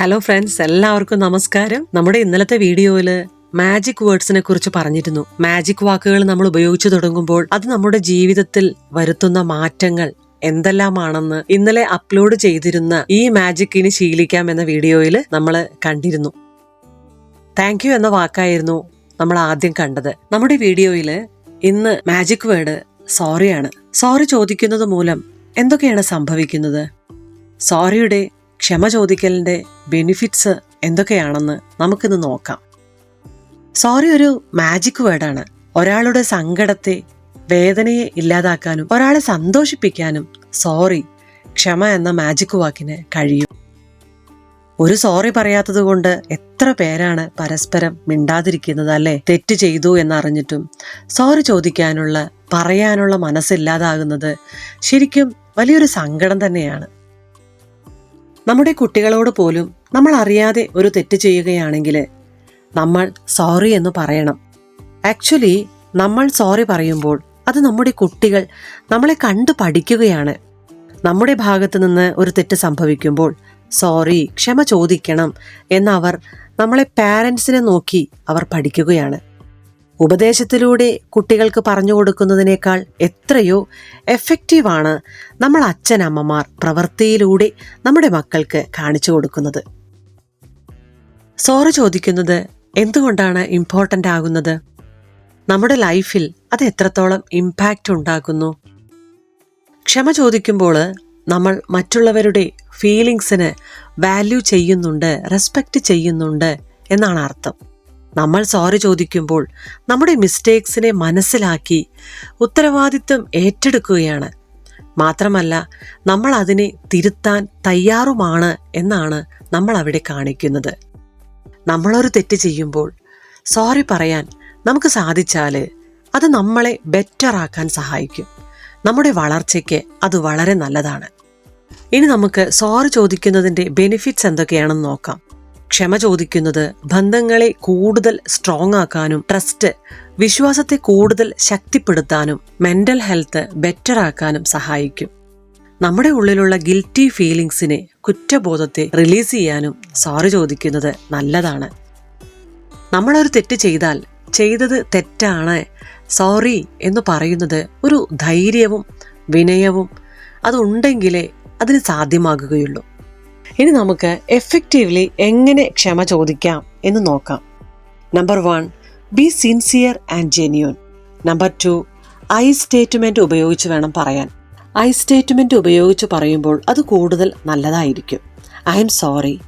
Hello friends എല്ലാവർക്കും നമസ്കാരം. നമ്മുടെ ഇന്നലത്തെ വീഡിയോയിൽ മാജിക് വേർഡ്സിനെ കുറിച്ച് പറഞ്ഞിരുന്നു. മാജിക് വാക്കുകൾ നമ്മൾ ഉപയോഗിച്ചു തുടങ്ങുമ്പോൾ അത് നമ്മുടെ ജീവിതത്തിൽ വരുത്തുന്ന മാറ്റങ്ങൾ എന്തെല്ലാമാണെന്ന് ഇന്നലെ അപ്ലോഡ് ചെയ്തിരുന്ന ഈ മാജിക് ഇനി ശീലിക്കാം എന്ന വീഡിയോയിൽ നമ്മൾ കണ്ടിരുന്നു. താങ്ക് യു എന്ന വാക്കായിരുന്നു നമ്മൾ ആദ്യം കണ്ടത്. നമ്മുടെ വീഡിയോയിൽ ഇന്ന് മാജിക് വേർഡ് സോറിയാണ് സോറി ചോദിക്കുന്നത് മൂലം എന്തൊക്കെയാണ് സംഭവിക്കുന്നത്? സോറിയുടെ ക്ഷമ ചോദിക്കലിന്റെ ബെനിഫിറ്റ്സ് എന്തൊക്കെയാണെന്ന് നമുക്കിന്ന് നോക്കാം. സോറി ഒരു മാജിക് വേർഡാണ്. ഒരാളുടെ സങ്കടത്തെ വേദനയെ ഇല്ലാതാക്കാനും ഒരാളെ സന്തോഷിപ്പിക്കാനും സോറി ക്ഷമ എന്ന മാജിക് വാക്കിന് കഴിയും. ഒരു സോറി പറയാത്തത് കൊണ്ട് എത്ര പേരാണ് പരസ്പരം മിണ്ടാതിരിക്കുന്നത് അല്ലേ? തെറ്റ് ചെയ്തു എന്നറിഞ്ഞിട്ടും സോറി ചോദിക്കാനുള്ള പറയാനുള്ള മനസ്സില്ലാതാകുന്നത് ശരിക്കും വലിയൊരു സങ്കടം തന്നെയാണ്. നമ്മുടെ കുട്ടികളോട് പോലും നമ്മൾ അറിയാതെ ഒരു തെറ്റ് ചെയ്യുകയാണെങ്കിൽ നമ്മൾ സോറി എന്ന് പറയണം. ആക്ച്വലി നമ്മൾ സോറി പറയുമ്പോൾ അത് നമ്മുടെ കുട്ടികൾ നമ്മളെ കണ്ടു പഠിക്കുകയാണ്. നമ്മുടെ ഭാഗത്ത് നിന്ന് ഒരു തെറ്റ് സംഭവിക്കുമ്പോൾ സോറി ക്ഷമ ചോദിക്കണം എന്നവർ നമ്മളെ പാരൻസിനെ നോക്കി അവർ പഠിക്കുകയാണ്. ഉപദേശത്തിലൂടെ കുട്ടികൾക്ക് പറഞ്ഞു കൊടുക്കുന്നതിനേക്കാൾ എത്രയോ എഫക്റ്റീവാണ് നമ്മൾ അച്ഛനമ്മമാർ പ്രവൃത്തിയിലൂടെ നമ്മുടെ മക്കൾക്ക് കാണിച്ചു കൊടുക്കുന്നത്. സോറി ചോദിക്കുന്നത് എന്തുകൊണ്ടാണ് ഇമ്പോർട്ടന്റ് ആകുന്നത്? നമ്മുടെ ലൈഫിൽ അത് എത്രത്തോളം ഇമ്പാക്റ്റ് ഉണ്ടാക്കുന്നു? ക്ഷമ ചോദിക്കുമ്പോൾ നമ്മൾ മറ്റുള്ളവരുടെ ഫീലിങ്സിന് വാല്യൂ ചെയ്യുന്നുണ്ട് റെസ്പെക്റ്റ് ചെയ്യുന്നുണ്ട് എന്നാണ് അർത്ഥം. നമ്മൾ സോറി ചോദിക്കുമ്പോൾ നമ്മുടെ മിസ്റ്റേക്സിനെ മനസ്സിലാക്കി ഉത്തരവാദിത്വം ഏറ്റെടുക്കുകയാണ്. മാത്രമല്ല നമ്മൾ അതിനെ തിരുത്താൻ തയ്യാറുമാണ് എന്നാണ് നമ്മൾ അവിടെ കാണിക്കുന്നത്. നമ്മളൊരു തെറ്റ് ചെയ്യുമ്പോൾ സോറി പറയാൻ നമുക്ക് സാധിച്ചാൽ അത് നമ്മളെ ബെറ്റർ ആക്കാൻ സഹായിക്കും. നമ്മുടെ വളർച്ചയ്ക്ക് അത് വളരെ നല്ലതാണ്. ഇനി നമുക്ക് സോറി ചോദിക്കുന്നതിന്റെ ബെനിഫിറ്റ്സ് എന്തൊക്കെയാണെന്ന് നോക്കാം. ക്ഷമ ചോദിക്കുന്നത് ബന്ധങ്ങളെ കൂടുതൽ സ്ട്രോങ് ആക്കാനും ട്രസ്റ്റ് വിശ്വാസത്തെ കൂടുതൽ ശക്തിപ്പെടുത്താനും മെന്റൽ ഹെൽത്ത് ബെറ്റർ ആക്കാനും സഹായിക്കും. നമ്മുടെ ഉള്ളിലുള്ള ഗിൽറ്റി ഫീലിങ്സിനെ കുറ്റബോധത്തെ റിലീസ് ചെയ്യാനും സോറി ചോദിക്കുന്നത് നല്ലതാണ്. നമ്മളൊരു തെറ്റ് ചെയ്താൽ ചെയ്തത് തെറ്റാണ് സോറി എന്ന് പറയുന്നത് ഒരു ധൈര്യവും വിനയവും അതുണ്ടെങ്കിലേ അതിന് സാധ്യമാകുകയുള്ളൂ. ഇനി നമുക്ക് എഫക്റ്റീവ്ലി എങ്ങനെ ക്ഷമ ചോദിക്കാം എന്ന് നോക്കാം. Number one be sincere and genuine number two I statement ഉപയോഗിച്ച് വേണം പറയാൻ. ഐ സ്റ്റേറ്റ്മെന്റ് ഉപയോഗിച്ച് പറയുമ്പോൾ അത് കൂടുതൽ നല്ലതായിരിക്കും. ഐ എം സോറി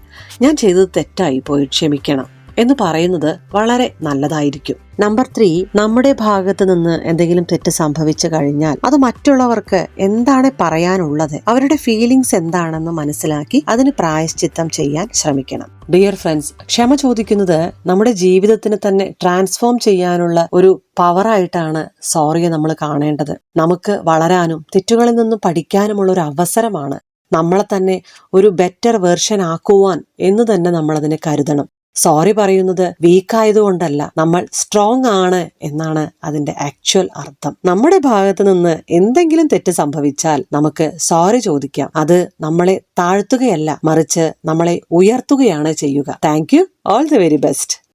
ഞാൻ ചെയ്തത് തെറ്റായി പോയി ക്ഷമിക്കണം. എന്ന് പറയുന്നത് വളരെ നല്ലതായിരിക്കും. നമ്പർ ത്രീ നമ്മുടെ ഭാഗത്ത് നിന്ന് എന്തെങ്കിലും തെറ്റ് സംഭവിച്ചു കഴിഞ്ഞാൽ അത് മറ്റുള്ളവർക്ക് എന്താണ് പറയാനുള്ളത്? അവരുടെ ഫീലിങ്സ് എന്താണെന്ന് മനസ്സിലാക്കി അതിന് പ്രായശ്ചിത്തം ചെയ്യാൻ ശ്രമിക്കണം. ഡിയർ ഫ്രണ്ട്സ് ക്ഷമ ചോദിക്കുന്നത് നമ്മുടെ ജീവിതത്തിന് തന്നെ ട്രാൻസ്ഫോം ചെയ്യാനുള്ള ഒരു പവറായിട്ടാണ് സോറിയെ നമ്മൾ കാണേണ്ടത്. നമുക്ക് വളരാനും തെറ്റുകളിൽ നിന്നും പഠിക്കാനുമുള്ള ഒരു അവസരമാണ് നമ്മളെ തന്നെ ഒരു ബെറ്റർ വേർഷൻ ആക്കുവാൻ എന്ന് തന്നെ നമ്മൾ അതിനെ കരുതണം. സോറി പറയുന്നത് വീക്കായതുകൊണ്ടല്ല നമ്മൾ സ്ട്രോങ് ആണ് എന്നാണ് അതിന്റെ ആക്ച്വൽ അർത്ഥം. നമ്മുടെ ഭാഗത്ത് നിന്ന് എന്തെങ്കിലും തെറ്റ് സംഭവിച്ചാൽ നമുക്ക് സോറി ചോദിക്കാം. അത് നമ്മളെ താഴ്ത്തുകയല്ല മറിച്ച് നമ്മളെ ഉയർത്തുകയാണ് ചെയ്യുക. Thank you all the very best